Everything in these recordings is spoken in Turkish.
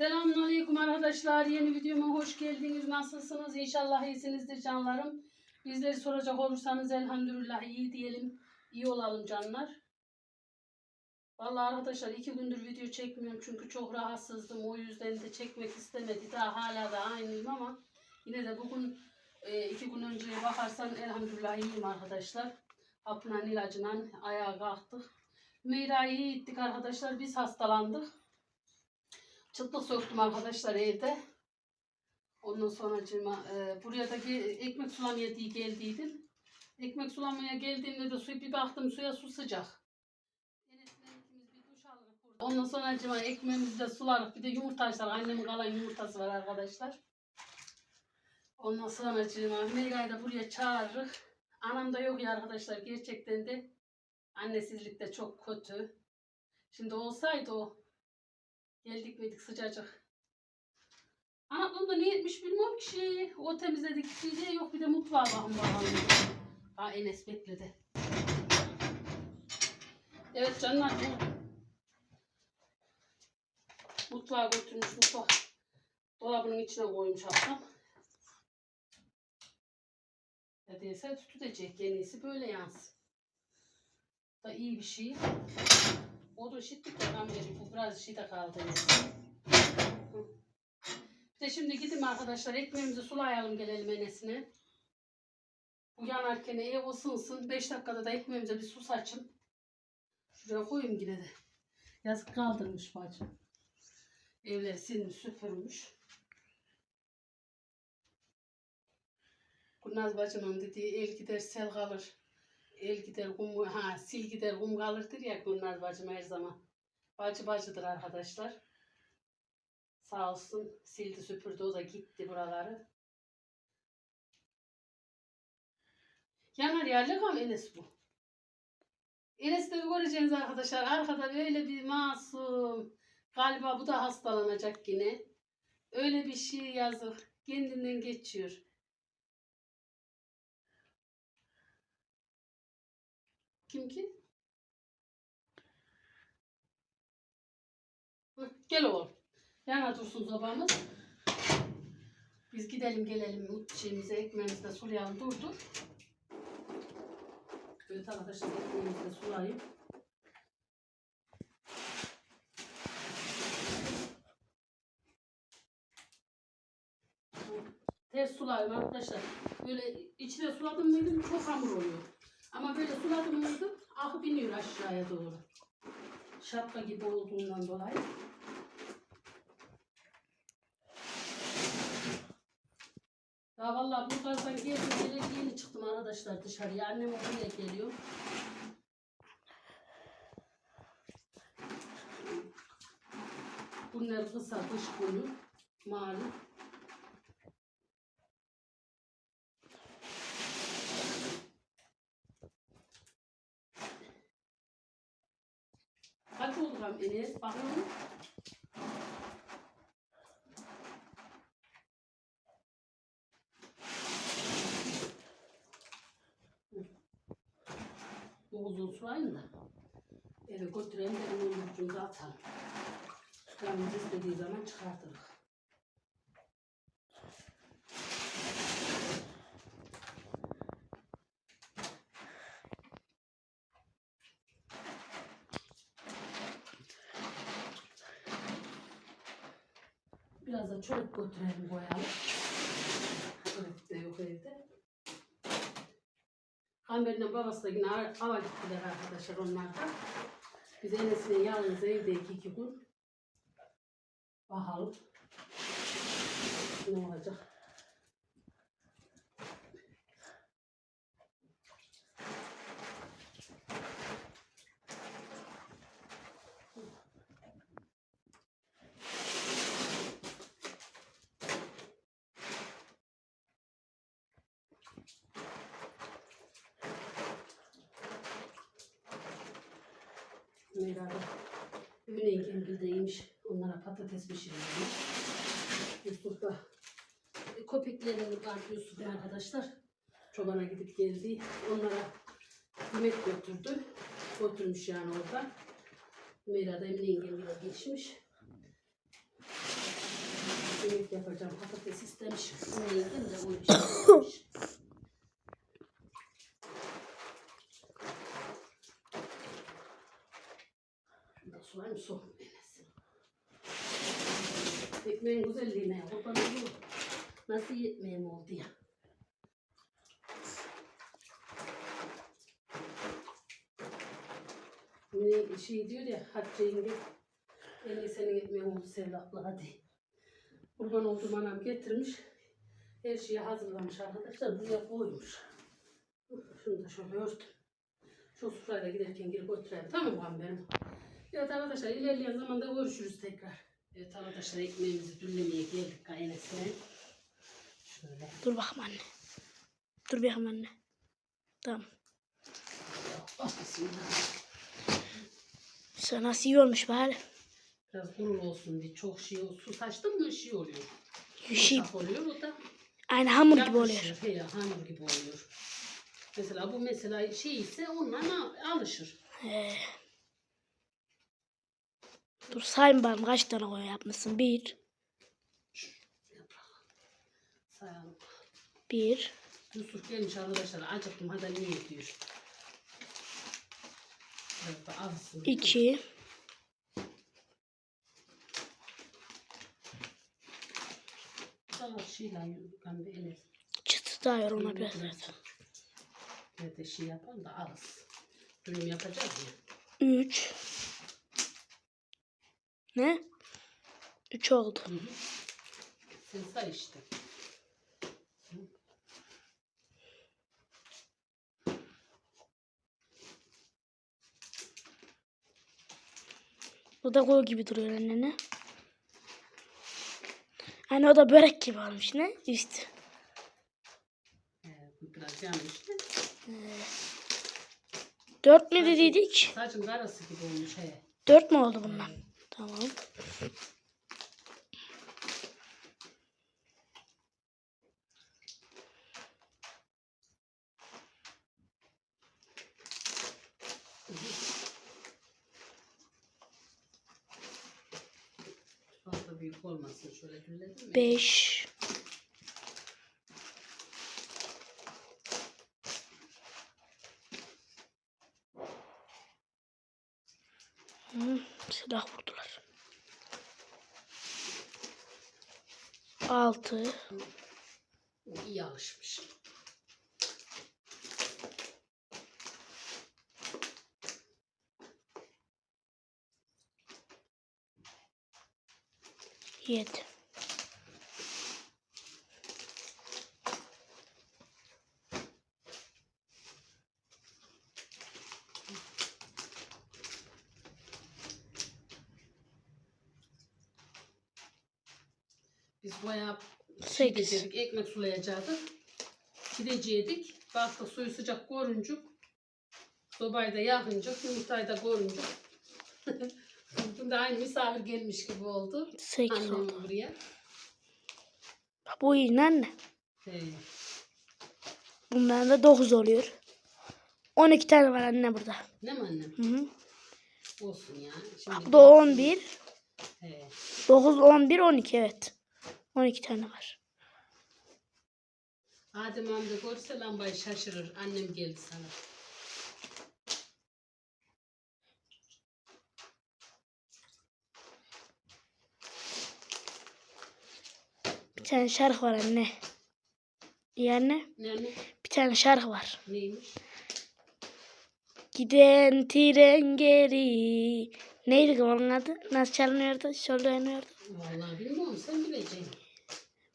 Selamünaleyküm arkadaşlar. Yeni videoma hoş geldiniz. Nasılsınız? İnşallah iyisinizdir canlarım. Bizleri soracak olursanız elhamdülillah iyi diyelim. İyi olalım canlar. Vallahi arkadaşlar iki gündür video çekmiyorum çünkü çok rahatsızdım. O yüzden de çekmek istemedi. Daha hala da aynıyım ama yine de bugün e, iki gün önceye bakarsan elhamdülillah iyiyim arkadaşlar. Hapla ilacıyla ayağa kalktık. Meyra'yı gittik arkadaşlar. Biz hastalandık. Çıtlık söktüm arkadaşlar evde. Ondan sonra e, buraya da ekmek sulamaya diye geldiydim. Ekmek sulamaya geldiğimde de suyu bir baktım suya su sıcak. Ondan sonra cima ekmeğimizi de sularız. Bir de yumurta açtık. Annemin kalan yumurtası var arkadaşlar. Ondan sonra cima Meyra'yı da buraya çağırırız. Anam da yok ya arkadaşlar. Gerçekten de annesizlik de çok kötü. Şimdi olsaydı o Geldik miydik sıcacık. Anam da ne etmiş bilmiyorum ki. O temizledik şey yok bir de mutfağa bakın bakalım. Aa Enes bekledi. Evet canlar bu. Mutfağa götürmüş mutfak. Dolabının içine koymuş hatta. Ya değilse tutacak. En böyle yansın. Da iyi bir şey. O da şittik de kamyonu. Bu biraz de kaldı. Bir şimdi gidin arkadaşlar ekmeğimizi sulayalım gelelim enesine. Bu yanarken ev ısınsın. 5 dakikada da ekmeğimize bir su saçın. Şuraya koyayım yine de. Yazık kaldırmış bacı. Evleri silmiş süpürmüş. Kurnaz bacımın dediği el gider sel kalır. El gider kum, ha sil gider kum kalırdır ya Gülnaz bacım her zaman. Bacı bacıdır arkadaşlar. Sağ olsun sildi süpürdü o da gitti buraları. Yanar yerli kam Enes bu. Enes de göreceğiniz arkadaşlar arkada böyle bir masum. Galiba bu da hastalanacak yine. Öyle bir şey yazık. Kendinden geçiyor. Kim ki? Gel oğlum. Yana dursun sobamız. Biz gidelim gelelim şeyimize ekmeğimizi de sulayalım. Dur dur. Evet arkadaşlar ekmeğimizi de sulayayım. Ters sulayayım arkadaşlar. Böyle içine suladım mıydı çok hamur oluyor. Ama böyle suladım mıydı akıp iniyor aşağıya doğru. Şapka gibi olduğundan dolayı. Ya vallahi bu gazdan geldim yeni çıktım arkadaşlar dışarıya. Annem oraya geliyor. Bunlar kısa dış günü. Malum. Ham Enes? Bakın. Bu uzun sulayın da. Eve götürelim de onun ucumuza atalım. Canımız istediği zaman çıkartırız. Biraz da çörek götürelim koyalım. Çörek de yok evde. Kamber'in babası da yine ara- ava gittiler arkadaşlar onlar da. Biz Enes'le yalnız evdeyik iki gün. Bakalım. Ne olacak? Yengem de iyiymiş. Onlara patates pişirilmiş. Yusuf da e, köpeklerini var Yusuf'un arkadaşlar. Çobana gidip geldi. Onlara yemek götürdü. Götürmüş yani orada. Meyra da Emine yengemle geçmiş. yemek yapacağım. Patates istemiş. Ne yedim de o işte su. Enes. Ekmeğin güzelliğine kurban olur. Nasıl yetmeyeyim oldu ya. Ne şey diyor ya Hatice yenge. En iyi senin ekmeğin oldu sevdaklı hadi. Kurban olduğum anam getirmiş. Her şeyi hazırlamış arkadaşlar. Buraya koymuş. Şunu da şöyle örtüm. Şu sofraya da giderken girip götüreyim. Tamam mı benim? Evet arkadaşlar ilerleyen zamanda görüşürüz tekrar. Evet arkadaşlar ekmeğimizi düllemeye geldik kaynesine. Şöyle. Dur bakalım anne. Dur bakalım anne. Tamam. Oh, bismillah. Sana nasıl iyi olmuş bari. Biraz kurul olsun diye çok şey olsun. Su saçtın mı şey oluyor. Şey, Yumuşak oluyor o da. aynı hamur gibi oluyor. He, hamur gibi oluyor. Mesela bu mesela şey ise onunla alışır. Ee, dur sayın bakalım kaç tane koy yapmışsın. Bir, Sayalım. bir, Yusuf gelmiş arkadaşlar. Acıktım hadi niye diyor. İki, çıtı yor ona biraz. evet. Bir de şey yapalım da alsın. Dürüm yapacağız ya. Üç. Ne? Üç oldu. Sen say işte. Bu da koy gibi duruyor annene. Hani o da börek gibi olmuş ne? Ee, bu biraz yanlış. da. Dört mü dediydik? Saçın karası gibi olmuş he. Dört mü oldu bundan? Tamam. Beş. Hı, silah. 6. İyi alışmış. Yedi. Sekiz. gidecektik, ekmek sulayacaktık. Gidecektik. Baktık suyu sıcak görünce sobayı da yakınca, yumurtayı da görünce Bugün de aynı misafir gelmiş gibi oldu. Sekiz Annem oldu. buraya. Bu iyi anne. He. Bundan da dokuz oluyor. On iki tane var anne burada. Ne mi annem? Hı hı. Olsun ya. Şimdi Bu da on bir. He. Dokuz, on bir, on iki evet. On iki tane var. Adem amca görse lambayı şaşırır. Annem geldi sana. Bir tane şarkı var anne. İyi anne. Ne anne? Bir tane şarkı var. Neymiş? Giden tren geri. Neydi onun adı? Nasıl çalınıyordu? Söyleniyordu. Vallahi bilmiyorum sen bileceksin.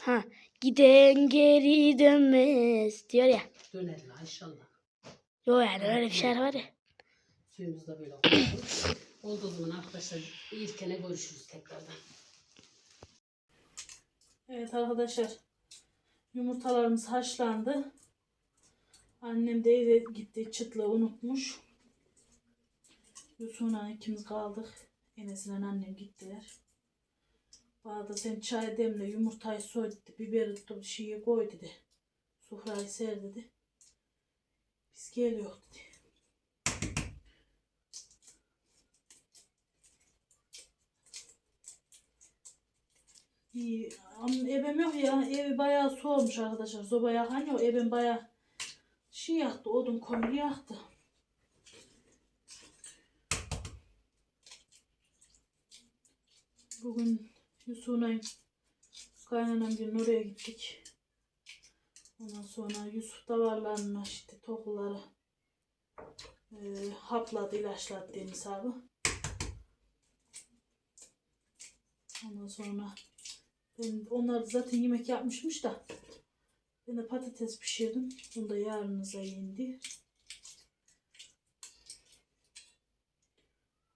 Ha. Giden geri dönmez diyor ya. Döner la inşallah. Yo yani öyle bir şarkı var ya. Suyumuz da böyle oldu. oldu o zaman arkadaşlar. İlkene görüşürüz tekrardan. Evet arkadaşlar. Yumurtalarımız haşlandı. Annem de eve gitti. Çıtlığı unutmuş. Yusuf'la ikimiz kaldık. Enes'le annem gittiler. Bana sen çay demle yumurtayı soy dedi. Biberi tut şeyi koy dedi. Sofrayı ser dedi. Biz geliyor dedi. İyi. Ebem yok ya. Evi bayağı soğumuş arkadaşlar. Soba yakan yok. Ebem bayağı şey yaktı. Odun kömür yaktı. Bugün Yusuf'la kaynanam gün oraya gittik. Ondan sonra Yusuf davarlarını işte tokuları e, hapladı, ilaçladı deniz abi. Ondan sonra ben onlar zaten yemek yapmışmış da ben de patates pişirdim. Bunu da yarınıza indi.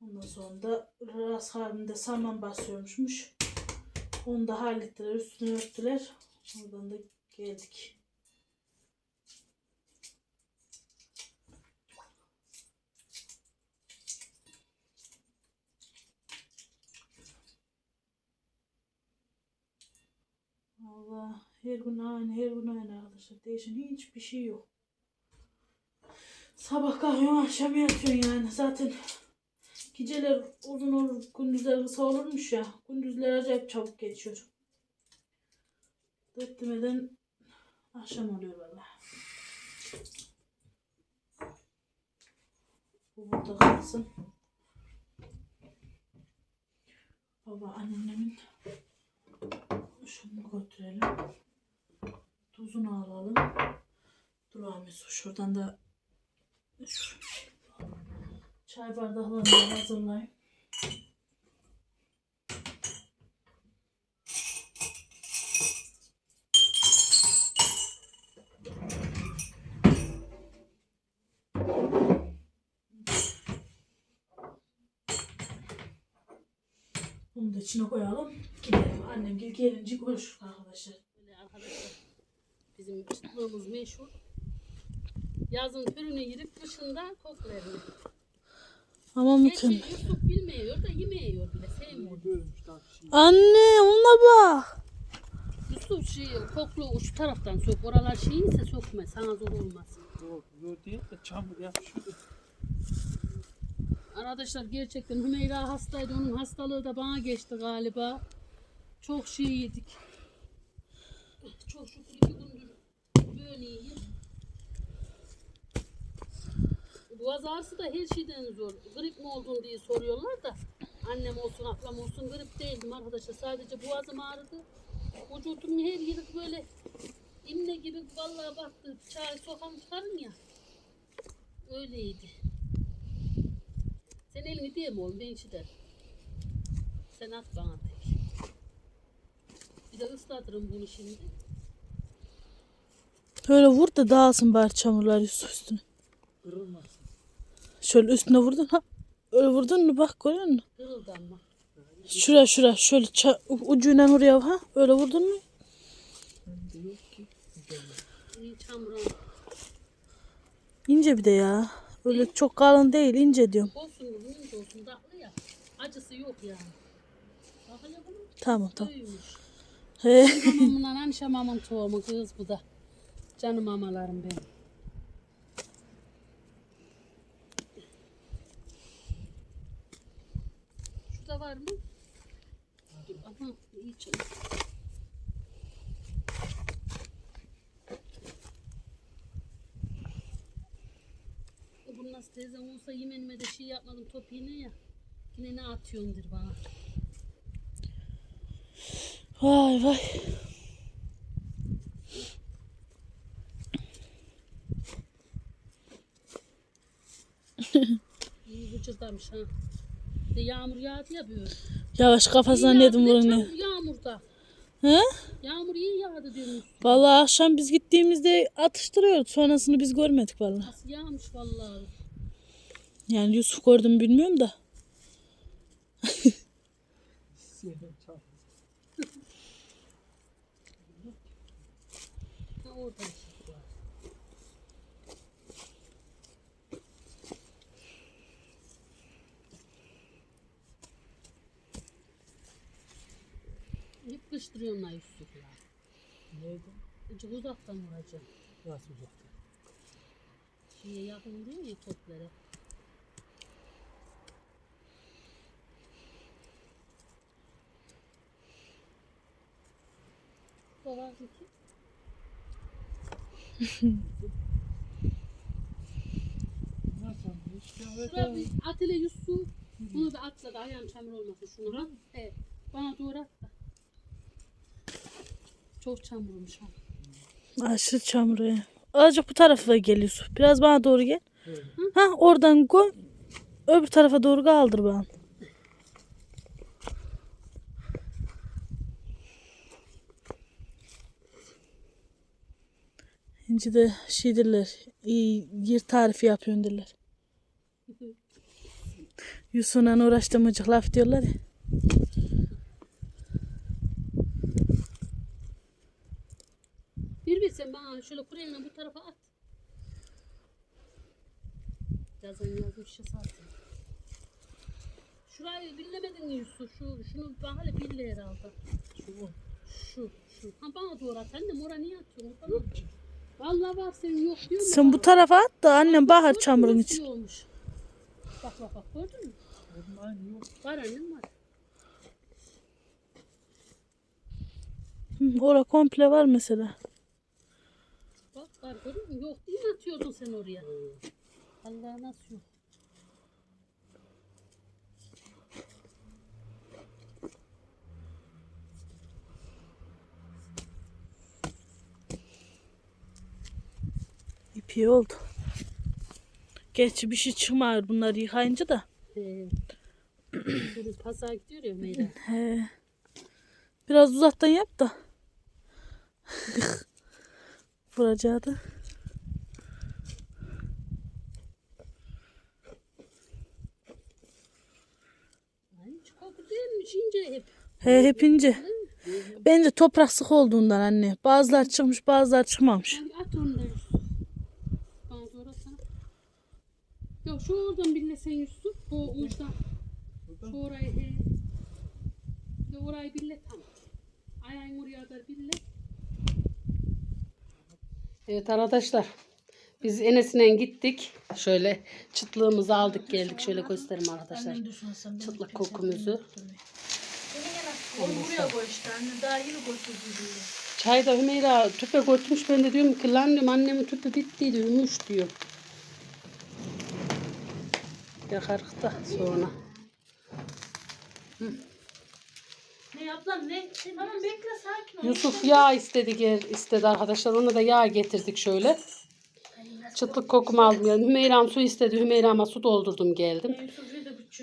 Ondan sonra da ras halinde saman basıyormuşmuş. Onu da hallettiler. Üstünü örttüler. Oradan da geldik. Allah her gün aynı her gün aynı arkadaşlar. Değişen hiçbir şey yok. Sabah kalkıyorsun akşam yatıyorsun yani. Zaten geceler uzun olur gündüzler kısa olurmuş ya. Gündüzler acayip çabuk geçiyor. Dört akşam oluyor valla. Bu burada kalsın. Baba annemin şunu götürelim. Tuzunu alalım. Dur Ahmet şuradan da şu çay bardaklarını da hazırlayayım. Bunu da içine koyalım. Gidelim. Annem gel gelince görüşürüz arkadaşlar. Arkadaşlar bizim çıtlığımız meşhur. Yazın türünü yiyip kışında koklarını. Ama Gerçi Yusuf bilmiyor da yemiyor bile sevmiyor. Anne ona bak. Yusuf şey koklu şu taraftan sok. Oralar şeyinse sokma sana zor olmasın. Zor, zor değil de çamur yapışıyor. Arkadaşlar gerçekten Hümeyra hastaydı. Onun hastalığı da bana geçti galiba. Çok şey yedik. Çok şükür iki gündür böyle iyiyim. Boğaz ağrısı da her şeyden zor. Grip mi oldun diye soruyorlar da. Annem olsun, ablam olsun grip değildim arkadaşlar. Sadece boğazım ağrıdı. Vücudum her yeri böyle imle gibi vallahi baktı. Çay sokan tutarım ya. Öyleydi. Sen elini değil mi oğlum? Ben içi. Sen at bana tek. Bir de ıslatırım bunu şimdi. Böyle vur da dağılsın bari çamurlar Yusuf üstüne. Kırılmasın. Şöyle üstüne vurdun ha. Öyle vurdun mu bak görüyor musun? Kırıldı ama. Şura şura şöyle ça- ucuyla oraya ha. Öyle vurdun mu? İnce bir de ya. Öyle çok kalın değil ince diyorum. Olsun ince olsun tatlı ya. Acısı yok yani. Tamam tamam. büyümüş. He. Mamamla anşamamın tohumu kız bu da. Canım mamalarım benim. Şurada var mı? Dur, Aha iyi canım. Bu nasıl teyzem olsa yemenime de şey yapmadım top yine ya. Yine ne atıyordur bana. Vay vay. İyi gıcırdamış ha. De yağmur yağdı ya böyle. Yavaş kafasına yedim yağdı, ne Yağmurda. He? Yağmur iyi yağdı diyorum. Vallahi akşam biz gittiğimizde atıştırıyordu. Sonrasını biz görmedik vallahi. Nasıl yağmış vallahi. Yani Yusuf gördüm bilmiyorum da. Senin kıştırıyorsun la ya. Neydi? Azıcık uzaktan vuracağım. Nasıl uzakta? Şeye yakın değil ya toplara. Evet. Şuraya bir at ile Yusuf. Bunu bir atla da ayağın çamur olmasın şunu. Ha? Evet. Bana doğru at da. Çok çamurmuş ha. Aşırı çamur ya. Azıcık bu tarafa gel Yusuf. Biraz bana doğru gel. Evet. Ha oradan koy. Öbür tarafa doğru kaldır bana. İnci de şeydirler. iyi yer tarifi yapıyorsun derler. Yusuf'la uğraştığımıcık laf diyorlar ya. Bir bir sen bana şöyle kureyle bu tarafa at. Yazan yazmış ya zaten. Şurayı billemedin mi Yusuf? Şu, şunu bana hele bille herhalde. Şu, şu, şu. Ha bana doğru at. Annem oraya niye atıyorsun? Tamam. Yok ki. Vallahi var senin yok diyor mu? Sen bu tarafa at da annem bahar çamurun için. Olmuş. Bak bak bak gördün mü? Oğlum aynı yok. Var annem var. Hı, Ora komple var mesela. Var görüyor musun? Yok mi atıyordun sen oraya? Allah nasıl yok? İpi oldu. Gerçi bir şey çıkmıyor bunları yıkayınca da. Ee, pazara gidiyor ya Meyra. He. Biraz uzaktan yap da. Güzelmiş ince hep. He hep ince. Bence toprak sık olduğundan anne. Bazılar çıkmış bazılar çıkmamış. At. Yok şu oradan bille sen Yusuf. Bu uçtan. Şu orayı he. Bir de orayı bille tamam. Ayağın oraya kadar bille. Evet arkadaşlar. Biz Enes'le gittik. Şöyle çıtlığımızı aldık geldik. Şöyle göstereyim arkadaşlar. Çıtlık kokumuzu. işte anne daha yeni götürdü Çay da Hümeyra tüpe götürmüş. Ben de diyorum ki lan diyorum annemin tüpü bittiydi ümüş diyor. Yakarık da sonra. Ne yap lan ne? Tamam bekle sakin ol. Yusuf yağ istedi gel istedi arkadaşlar. Ona da yağ getirdik şöyle. Çıtlık kokumu aldım yani. Hümeyra'm su istedi. Hümeyra'ma su doldurdum geldim.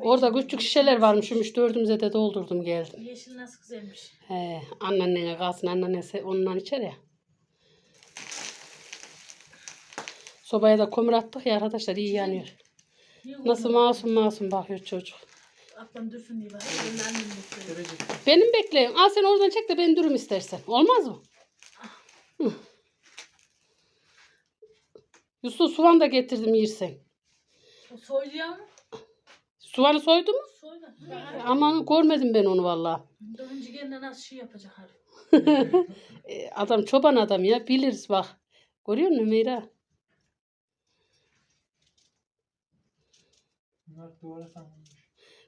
Orada küçük şişeler varmış. Üç dördümüze de doldurdum geldim. Yeşil nasıl güzelmiş. He, anneannene kalsın. Anneannesi ondan içer ya. Sobaya da kömür attık ya arkadaşlar iyi yanıyor. Nasıl masum masum bakıyor çocuk. Ablam dursun diye bak. Benim annem de söylüyor. Verecek. Benim bekleyin. Al sen oradan çek de ben durum istersen. Olmaz mı? Hı. Yusuf soğan da getirdim yersen. O soyluyor mu? Soğanı soydu mu? Soyla. Aman görmedim ben onu vallahi. Daha önce gene nasıl şey yapacak abi. E, Adam çoban adam ya biliriz bak. Görüyor musun Meyra? Bunlar duvara sanmış.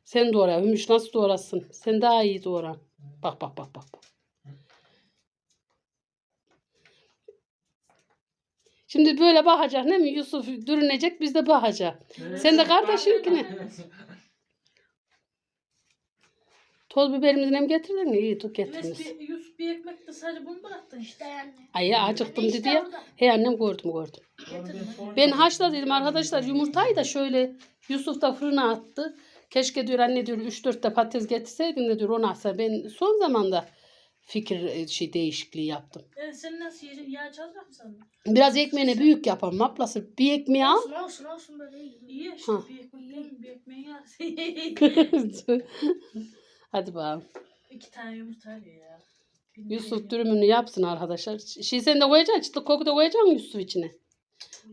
Sen doğra. Hümüş nasıl doğrasın? Sen daha iyi doğra. Bak bak bak bak. bak. Şimdi böyle bakacak değil mi? Yusuf dürünecek biz de bakacak. Sen de kardeşinkine. Toz biberimizi hem getirdin mi? İyi tut getirmiş. bir, Yusuf bir ekmek de sadece bunu bıraktın işte. anne. Ay ya acıktım dedi ya. He annem gördüm gördüm. Ben haşladım arkadaşlar yumurtayı da şöyle Yusuf da fırına attı. Keşke diyor anne diyor 3-4 de patates getirseydin de diyor onu atsa. Ben son zamanda fikir e, şey değişikliği yaptım. Yani sen nasıl yiyeceksin? Yağ çalacak mısın? Biraz ekmeğini büyük yapalım ablası. Bir ekmeği al. Olsun olsun olsun böyle iyi. İyi işte Ha. bir değil mi? Bir ekmeği yersin. Hadi bakalım. İki tane yumurta alıyor ya. Bilmiyorum Yusuf ya. dürümünü yapsın arkadaşlar. Şey sen de koyacaksın. Çıtlık koku da koyacaksın Yusuf içine.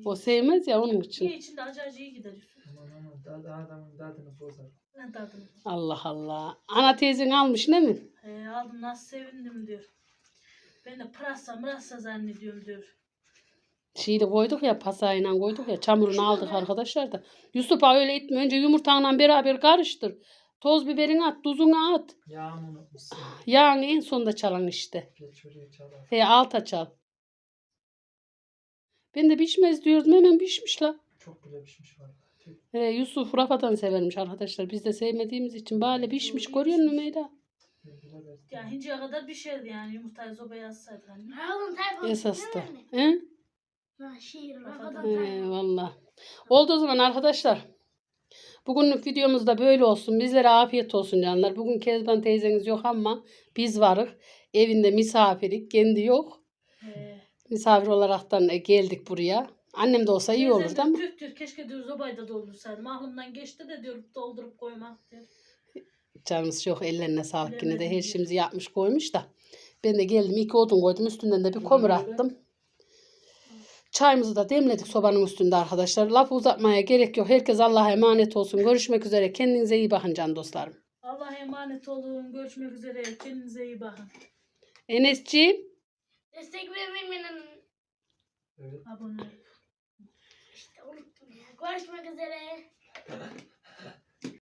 O sevmez ya onun İyi için. içinde acı acı iyi gider. Aman adamın bozar. Ne. Allah Allah. Ana teyzen almış ne mi? He, aldım nasıl sevindim diyor. Ben de pırasa mırasa zannediyorum diyor. Şeyi de koyduk ya pasayla koyduk ya çamurunu aldık arkadaşlar da. Yusuf'a öyle itme önce yumurtanla beraber karıştır. Toz biberini at, tuzunu at. Yağımı unutmuşsun. Yağını en sonda çalan işte. Geç oraya çalar. He alta çal. Ben de pişmez diyordum hemen pişmiş la. Çok bile pişmiş var. He, Yusuf rafadan severmiş arkadaşlar. Biz de sevmediğimiz için böyle pişmiş. Görüyor musun Meyda? Ya hinceye kadar bir şeydi yani yumurtayı sobaya yazsaydık anne. Oğlum telefon Esas da. He? Ha, şiir. Kafadan. Kafadan. He, valla. Oldu o zaman arkadaşlar. Bugünlük videomuz da böyle olsun. Bizlere afiyet olsun canlar. Bugün Kezban teyzeniz yok ama biz varız. Evinde misafirik. Kendi yok. Ee, Misafir olaraktan geldik buraya. Annem de olsa iyi teyzem olurdu de ama. Tüh tüh keşke diyor zobayı da doldursaydım. Aklımdan geçti de diyor doldurup koymak diyor. Canımız çok ellerine sağlık yine de her şeyimizi yapmış koymuş da. Ben de geldim iki odun koydum üstünden de bir kömür attım. Çayımızı da demledik sobanın üstünde arkadaşlar. Lafı uzatmaya gerek yok. Herkes Allah'a emanet olsun. Görüşmek üzere. Kendinize iyi bakın can dostlarım. Allah'a emanet olun. Görüşmek üzere. Kendinize iyi bakın. Enes'ciğim. Destek vermeyin. Evet. Abone olun. İşte unuttum ya. Görüşmek üzere.